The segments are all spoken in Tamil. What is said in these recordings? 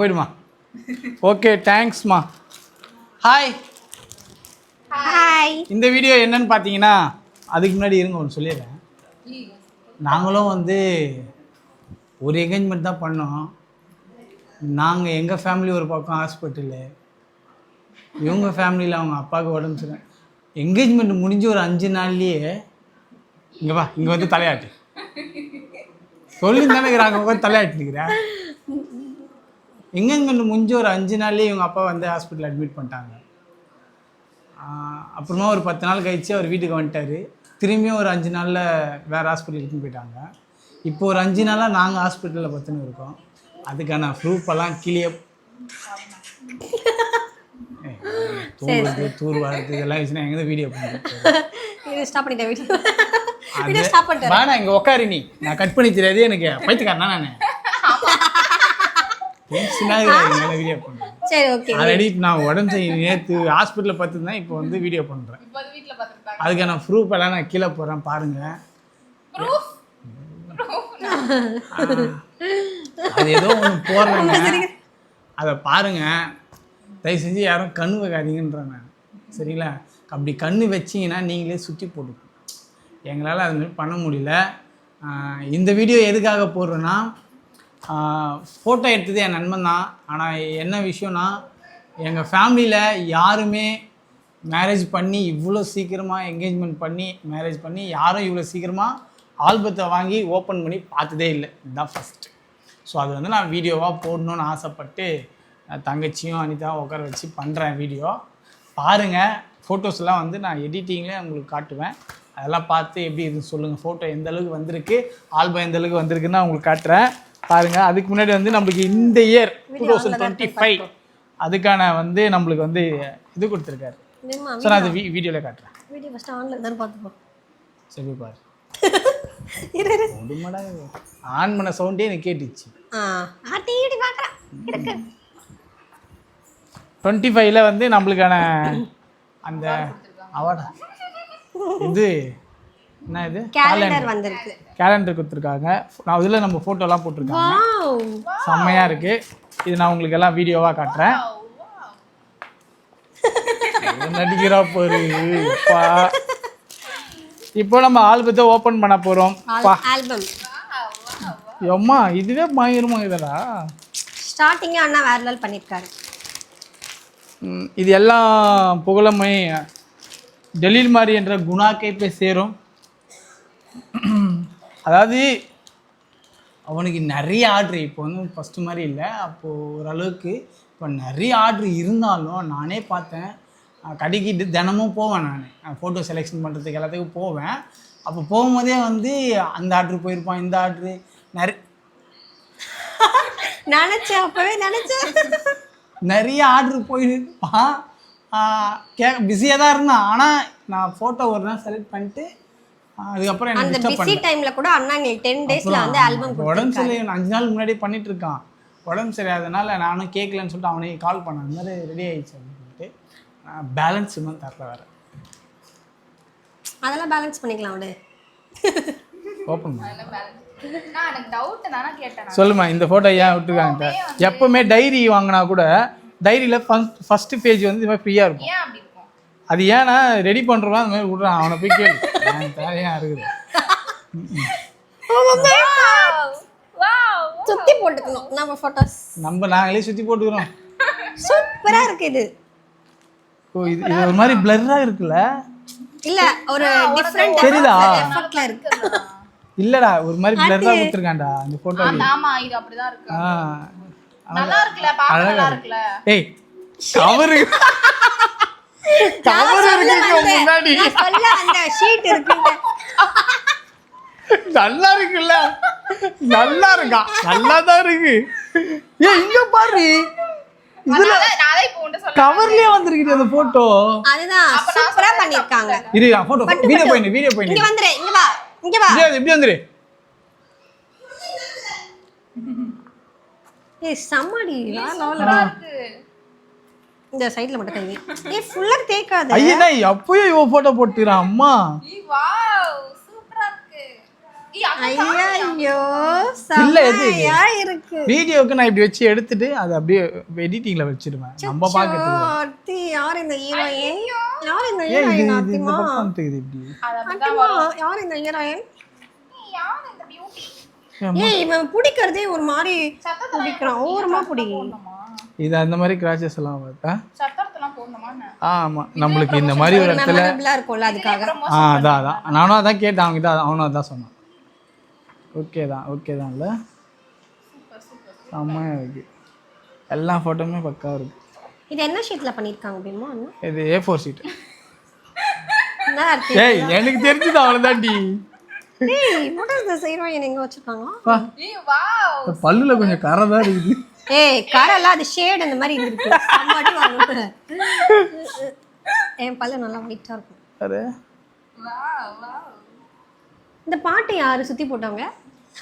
போயிடுமா. ஓகே தேங்க்ஸ்மா ஹாய் ஹாய் இந்த வீடியோ என்னன்னு பார்த்தீங்கன்னா அதுக்கு முன்னாடி இருங்க ஒன்று சொல்லிடுறேன். நாங்களும் வந்து ஒரு என்கேஜ்மெண்ட் தான் பண்ணோம். நாங்கள் எங்கள் ஃபேமிலி ஒரு பக்கம் ஹாஸ்பிட்டலு இவங்க ஃபேமிலியில் அவங்க அப்பாவுக்கு உடம்பு சரி என்கேஜ்மெண்ட் முடிஞ்சு ஒரு அஞ்சு நாள்லயே இங்கே வா இங்கே வந்து தலையாட்டு. சொல்லி தானே இருக்கிறாங்க உட்காந்து தலையாட்டுக்கிறேன் எங்கெங்கன்னு முடிஞ்ச ஒரு அஞ்சு நாள்லயே இவங்க அப்பா வந்து ஹாஸ்பிட்டல் அட்மிட் பண்ணிட்டாங்க. அப்புறமா ஒரு பத்து நாள் கழிச்சு அவர் வீட்டுக்கு வந்துட்டாரு. திரும்பியும் ஒரு அஞ்சு நாளில் வேறு ஹாஸ்பிட்டலுக்கு போயிட்டாங்க. இப்போ ஒரு அஞ்சு நாளாக நாங்கள் ஹாஸ்பிட்டலில் பத்துன்னு இருக்கோம். அதுக்கான ப்ரூஃப் எல்லாம் கீழே ஏய், தூங்குறது தூர் வாடுறது இதெல்லாம் வச்சுன்னா எங்கே வீடியோ பண்ணுறது இது ஸ்டாப் பண்ணிட்டேன் வீடியோ ஸ்டாப் பண்ணிட்டேன் வேணா இங்கே உட்காரு நீ. நான் கட் பண்ணி தெரியாது எனக்கு. பைத்துக்காரனா நான்? வீடியோ பண்ணுறேன். சரி ஓகே ஆல்ரெடி நான் உடம்பு சரி நேற்று ஹாஸ்பிட்டலில் பார்த்துருந்தேன் இப்போ வந்து வீடியோ பண்ணுறேன் அதுக்கான ப்ரூஃப் எல்லாம் நான் கீழே போடுறேன் பாருங்க. அது ஏதோ ஒன்று போடுறேங்க. அதை பாருங்க. தயவு செஞ்சு யாரும் கண்ணு வைக்காதீங்கன்றேன் நான். சரிங்களா? அப்படி கண்ணு வச்சீங்கன்னா நீங்களே சுற்றி போட்டுக்கணும் எங்களால் அது மாதிரி பண்ண முடியல. இந்த வீடியோ எதுக்காக போடுறேன்னா ஃபோட்டோ எடுத்தது என் நண்பன் தான். ஆனால் என்ன விஷயம்னா எங்கள் ஃபேமிலியில் யாருமே மேரேஜ் பண்ணி இவ்வளோ சீக்கிரமாக என்கேஜ்மெண்ட் பண்ணி மேரேஜ் பண்ணி யாரும் இவ்வளோ சீக்கிரமாக ஆல்பத்தை வாங்கி ஓப்பன் பண்ணி பார்த்ததே இல்லை. இதுதான் ஃபஸ்ட்டு ஸோ அது வந்து நான் வீடியோவாக போடணும்னு ஆசைப்பட்டு தங்கச்சியும் அனிதாவும் உட்கார வச்சு பண்ணுறேன் வீடியோ பாருங்கள் ஃபோட்டோஸ்லாம் வந்து நான் எடிட்டிங்கில் உங்களுக்கு காட்டுவேன். அதெல்லாம் பார்த்து எப்படி இருக்குன்னு சொல்லுங்கள் ஃபோட்டோ எந்த அளவுக்கு வந்திருக்கு ஆல்பம் எந்த அளவுக்கு வந்திருக்குன்னு நான் உங்களுக்கு காட்டுறேன். பாருங்கள் அதுக்கு முன்னாடி வந்து நம்மளுக்கு இந்த year two thousand twenty five அதுக்கான வந்து நம்மளுக்கு வந்து இது கொடுத்துருக்காரு. ஸோ நான் அது வீடியோவில் காட்டுறேன். வீடியோ ஃபஸ்ட்டு ஆன்ல இருந்தாலும் பார்த்துப்போம். சரி பாரு. ஆன் பண்ண சவுண்டே எனக்கு கேட்டுச்சு. டுவெண்ட்டி ஃபைவ்ல வந்து நம்மளுக்கான அந்த அவார்டா. இது. என்ன இது? கேலண்டர் வந்திருக்கு. கேலண்டர் கொடுத்துருக்காங்க. நான் இதில் நம்ம ஃபோட்டோலாம் போட்டிருக்காங்க. செம்மையாக இருக்கு. இது நான் உங்களுக்கு எல்லாம் வீடியோவாக காட்டுறேன். நடிக்கிறா பாரு அப்பா. இப்போ நம்ம ஆல்பத்தை ஓப்பன் பண்ண போகிறோம் பா. ஆல்பம் எம்மா இதுவே பயங்கரமா இதடா ஸ்டார்டிங்கே அண்ணா வேற லெவல் பண்ணியிருக்காரு இது எல்லாம் புகழமை. டெலில் மாதிரி என்ற குணாக்கை போய் சேரும். அதாவது அவனுக்கு நிறைய ஆர்டர். இப்போ வந்து ஃபஸ்ட்டு மாதிரி இல்லை. அப்போது ஓரளவுக்கு இப்போ நிறைய ஆர்டர் இருந்தாலும் நானே பார்த்தேன். அஹ் கடைக்கு தி- தினமும் போவேன் நான். ஃபோட்டோ செலெக்ஷன் பண்ணுறதுக்கு எல்லாத்துக்கும் போவேன். அப்போ போகும்போதே வந்து அந்த ஆர்டர் போயிருப்பான் இந்த ஆர்டரு. நிறைய நினைச்சேன் அப்பவே நினைச்சேன். நிறைய ஆர்டர் போயிருப்பான். கே பிஸியாக தான் இருந்தான். ஆனால் நான் ஃபோட்டோ ஒரு நாள் செலக்ட் பண்ணிட்டு அதுக்கப்புறம் அந்த பிஸி டைம்ல கூட அண்ணா எங்களுக்கு டென் டேஸ்ல வந்து ஆல்பம் உடம்பு சரி அஞ்சு நாள் முன்னாடி பண்ணிட்டு இருக்கான் உடம்பு சரியாதனால நானும் கேட்கலன்னு சொல்லிட்டு அவனே கால் பண்ணான். இந்த மாதிரி ரெடி ஆயிடுச்சு அப்படின்னு சொல்லிட்டு பேலன்ஸ் இன்னும் தரல வேற. அதெல்லாம் பேலன்ஸ் பண்ணிக்கலாம் விடு. ஓப்பன் பண்ண. நான் எனக்கு டவுட் தானே கேட்டேன் நான். சொல்லுமா இந்த ஃபோட்டோ ஏன் விட்டுருக்காங்க? எப்பவுமே டைரி வாங்கினா கூட டைரியில் ஃபஸ்ட் ஃபஸ்ட்டு பேஜ் வந்து இது மாதிரி ஃப்ரீயாக இருக்கும். ஏன் அப்படி இருக்கும் அது ஏன்னா ரெடி பண்ணுறவன் அந்த மாதிரி விட்றான். அவனை போய் கேளு. எனக்கு தேவையாக இருக்குது சுத்தி போட்டுக்கணும். நம்ம போட்டோஸ் நம்ம நாங்களே சுற்றி போட்டுக்கிறோம். சூப்பரா இருக்கு இது. ஓ இது இது ஒரு மாதிரி பிளர்ராக இருக்குல்ல? இல்ல ஒரு டிஃபரெண்ட் தெரியுதா? எஃபெக்ட்ல இருக்கு இல்லடா ஒரு மாதிரி பிளர்ராக கொடுத்துருக்கான்டா அந்த ஃபோட்டோ ஆமா இது அப்படிதான் இருக்கு. ஆ நல்லா இருக்குல்ல பாக்க நல்லா இருக்குல்ல. ஏய் கவரு. கவர் இருக்கு முன்னாடி. நான் சொல்ல அந்த ஷீட் இருக்கு நல்லா இருக்குல்ல. நல்லா இருக்கா? நல்லா தான் இருக்கு. ஏய் இங்க பாரு. இதுல கவர்லயே வந்திருக்குது அந்த போட்டோ அதுதான். சூப்பரா பண்ணிருக்காங்க. இரு போட்டோ வீடியோ போயிடு வீடியோ போயிடு இங்க வந்துரு இங்க வா இங்க வா. இப்படி வந்து- இப்படி வந்துரு ஏய் செம்மடி. Level நல்லா இருக்கு. இந்த சைடுல மட்டும் கை வை. ஏய் ஃபுல்லா தேக்காத ஐயா எப்பயும் இவ போட்டோ போட்டுக்கிறான் அம்மா. வாவ் சூப்பரா இருக்கு. ஐயோ இல்ல, எது இது? இருக்கு. வீடியோக்கு நான் இப்படி வச்சு எடுத்துட்டு அதை அப்படியே எடிட்டிங்ல வச்சிடுவேன் நம்ம பார்க்கறதுக்கு ஆர்த்தி யார் இந்த ஹீரோயின் யார் இந்த இது ஹீரோயின் இது பக்கம் தெரியுது இப்படி. யார் இந்த ஹீரோயின் யார் இந்த பியூட்டி ஏய் இவன் பிடிக்கிறதே ஒரு மாதிரி பிடிக்கிறான். ஓரமா பிடி. போடணுமா? இது அந்த மாதிரி கிராச்சஸ் எல்லாம் பார்த்தா? சத்தத்தெல்லாம் போடணுமான்னு ஆ ஆமா. நம்மளுக்கு இந்த மாதிரி ஒரு இடத்துல ஆ அதான் அதான். நானும் அதான் கேட்டேன் அவங்க கிட்ட அவனும் அதான் சொன்னான். ஓகே தான் ஓகே தான் இல்லை? செம்மையாக இருக்கு. எல்லா ஃபோட்டோவுமே பக்காவாக இருக்கு. இது என்ன ஷீட்ல பண்ணிருக்காங்க பீமா இது ஏ ஃபோர் ஆர்த்தி ஏய் எனக்கு தெரிஞ்சது அவ்வளோதான்டி ஏய் what is this ஹீரோயின் எங்க வச்சிருக்காங்க ஏய் வாவ். பல்லுல கொஞ்சம் கரை தான் இருக்குது. ஏய் கரெல்லாம் அது ஷேட் அந்த மாதிரி இருக்கு என் பல்லு நல்லா ஒயிட்டா இருக்கும். வாவ் இந்த பாட்டு யாரு சுத்தி போட்டவங்க?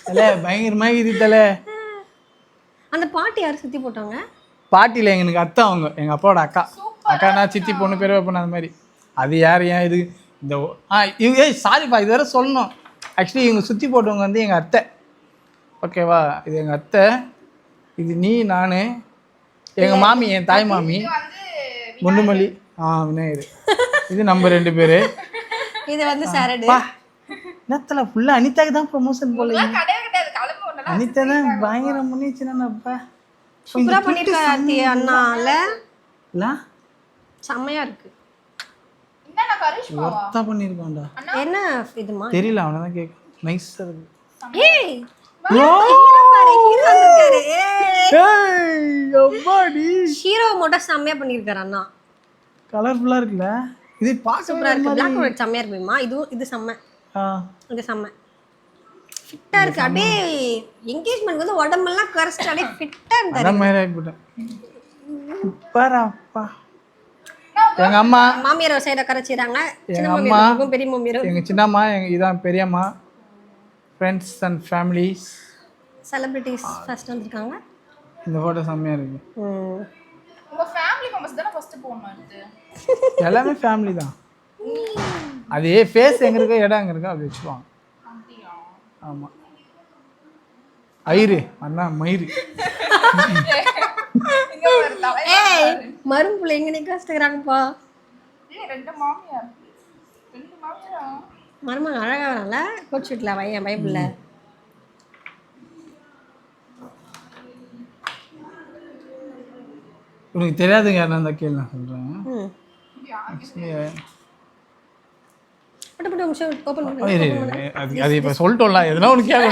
அல்ல பயங்கரமாக இது தல. அந்த பாட்டு யாரு சுத்தி போட்டவங்க? பாட்டியில் எங்களுக்கு அத்தை அவங்க எங்கள் அப்பாவோட அக்கா. அக்கானா சித்தி பொண்ணு பெரிய பொண்ணு அந்த மாதிரி. அது யார் ஏன் இது? இந்த ஆ இவங்க ஏய் சாரிப்பா இது வேற சொல்லணும். ஆக்சுவலி இவங்க சுற்றி போட்டவங்க வந்து எங்கள் அத்தை. ஓகேவா இது எங்கள் அத்தை. இது நீ நான் எங்கள் மாமி என் தாய் மாமி வந்து குண்டுமல்லி ஆ விநாயகர். இது நம்ம ரெண்டு பேர். இது வந்து சரடு. நேரத்தில் ஃபுல்லாக அனிதாக்கு தான் ப்ரொமோஷன் போல அனிதா தான் பயங்கரம் பண்ணிச்சுனாப்பா சூப்பரா பண்ணிருக்காரு ஆர்த்தி அண்ணால. செம்மையா இருக்கு. ஒர்த்தா பண்ணியிருக்கான்டா என்ன இதுமா தெரியல அவனை தான் கேட்க நைஸாக இருக்கு. ஏய்! ஹீரோ மட்டும் செம்மையா பண்ணிருக்காரு அண்ணா. கலர்ஃபுல்லாக இருக்குல்ல? இது சூப்பரா பார்க்க இருக்கு பிளாக் அண்ட் ஒயிட் செம்மையா இருக்குமா இதுவும் இது செம்ம. ஆ. இது செம்ம. ஃபிட்டா இருக்கு. அப்படியே என்கேஜ்மெண்ட் வந்து உடம்பெல்லாம் கரைச்சிட்டு அப்படியே ஃபிட்டா இருந்தாரு. அதான் மாதிரி ஆகிவிட்டேன் சூப்பரா எங்க அம்மா. மாமியார் சைடை கரைச்சிடுறாங்க. சின்ன எங்க மாமியார் அம்மா. இருக்கும், பெரிய மாமியார் எங்க சின்னம்மா எங்க இதான் பெரியம்மா. Friends and families celebrities first வந்திருக்காங்க. இந்த ஃபோட்டோ செம்மையா இருக்கு. ம். உங்க ஃபேமிலி மெம்பர்ஸ் தானே ஃபர்ஸ்ட் போடணும் இது எல்லாமே ஃபேமிலி தான். அது ஃபேஸ் எங்க இருக்கோ இடம் எங்க இருக்கோ அப்படி வச்சுருவாங்க அப்படியா? ஆமா. ஐரு அண்ணா மயிறு. ஏய் மரும்புல எங்க நிக்க வச்சுக்கிறாங்கப்பா ஏய் ரெண்டு மாமியார். ரெண்டு மாமியாரா? மருமகன் அழகா வரல கோட் ஷூட்ல பையன் பைபிள்ல உனக்கு தெரியாதுங்க யாரும் அந்த கேள்வி நான் சொல்கிறேன். அது இப்போ சொல்லிட்டோம்ல எதனா இல்லடா.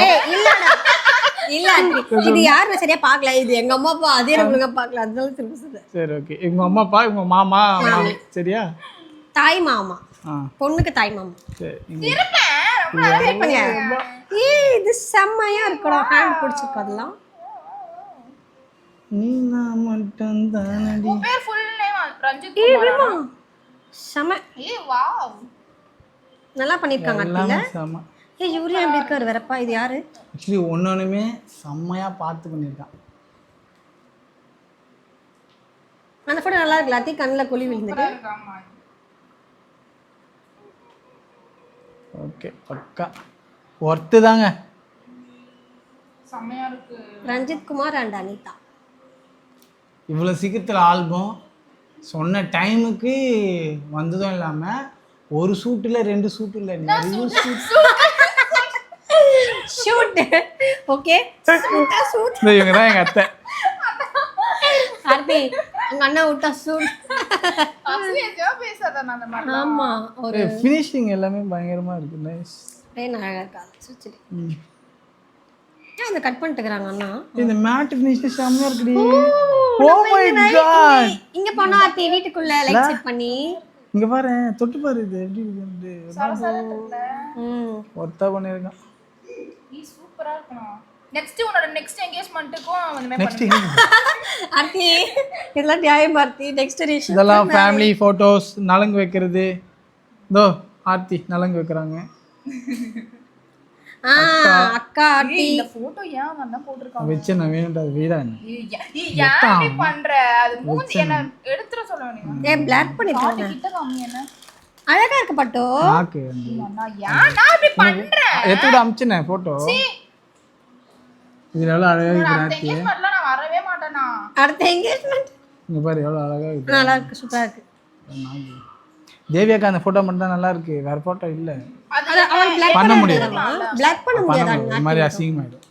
இல்ல. இது யாருன்னு சரியா பார்க்கல? இது எங்க அம்மா அப்பா அதே ஒழுங்கா பார்க்கல. அதனால திரும்ப சரி ஓகே. இவங்க அம்மா அப்பா இவங்க மாமா சரியா? தாய் மாமா. பொண்ணுக்கு தாய் மாமா. இருப்பேன். இது செம்மையா இருக்கணும் ஹேண்ட் பிடிச்சிருக்கு அதெல்லாம். நீ நான் மட்டும் தானடி உன் பேர் ஃபுல் நேம் ரஞ்சித் ஏய் குமாரா? விமா. செம. ஏய் வாவ். நல்லா பண்ணிருக்காங்க யூரியா எப்படி இருக்காரு வரப்பா இது யாரு? ஆக்சுவலி செம்மையாக பார்த்து பண்ணியிருக்கான். அந்த போட்டோ நல்லா இருக்குல்ல அத்தி கண்ணில் குழி விழுந்துட்டு ஓகே பக்கா. ஒர்த்து தாங்க. ரஞ்சித் குமார் அண்ட் அனிதா. இவ்வளோ சீக்கிரத்தில் ஆல்பம். சொன்ன டைமுக்கு வந்ததும் இல்லாமல் ஒரு சூட்டில் ரெண்டு சூட்டு இல்லை. நிறைய ஷூட் ஷூட் ஓகே இவங்க தான் எங்கள் அத்தை. உங்க அண்ணா விட்டா மாதிரி ஆமா ஒரு ஃபினிஷிங் எல்லாமே பயங்கரமாக இருக்குது நைஸ் பேன் அழகா இருக்கா? சுச்சிட்டு ஏன் இந்த கட் பண்ணிட்டு இருக்காங்க அண்ணா? இந்த மேட் ஃபினிஷிங் செம்மையாக இருக்குடி. ஓ மை காட் இங்க போனா ஆர்த்தி வீட்டுக்குள்ள லைட் செட் பண்ணி. இங்கே பாரு தொட்டு பாரு இது. எப்படி ம். ஒர்த்தாக பண்ணியிருக்கான். நீ சூப்பரா இருக்கணும். நெக்ஸ்ட் உன்னோட நெக்ஸ்ட் என்கேஜ்மெண்ட்டுக்கும் இந்த மாதிரி நெக்ஸ்ட் ஆர்த்தி இதெல்லாம் நியாயம் ஆர்த்தி. நெக்ஸ்ட் ரேஷன் இதெல்லாம் ஃபேமிலி ஃபோட்டோஸ் நலங்கு வைக்கிறது. இதோ ஆர்த்தி நலங்கு வைக்கிறாங்க. ஆ அக்கா. ஆர்த்தி. இந்த போட்டோ ஏன் அண்ணன் போட்டிருக்காங்க வச்சு நான் வேணும்டா அது வீடா என்ன? ஏய், ஏன் பண்ற? அது மூஞ்சி என்ன எடுத்துட சொல்ல வேண்டியது ஏ பிளாக் பண்ணிருக்காங்க கிட்ட காமி என்ன? அழகா இருக்கு பட்டோ. நாக்கு வந்து. நான் ஏன் நான் இப்படி பண்றேன்? எத்தோட அமிச்சினேன் ஃபோட்டோ இது எவ்வளோ அழகாக இருக்குது நான் வரவே மாட்டேனா? அடுத்த என்கேஜ்மெண்ட் இங்கே பாரு எவ்வளோ அழகாக இருக்குது நல்லா இருக்கு சூப்பரா இருக்கு. தேவியாக்கா அந்த ஃபோட்டோ மட்டும் தான் நல்லா இருக்கு. வேற ஃபோட்டோ இல்லை. பண்ண முடியாது. பிளாக் பண்ண பண்ண முடியாதா? முடியாது. ஒரு மாதிரி அசிங்கமாயிடும்.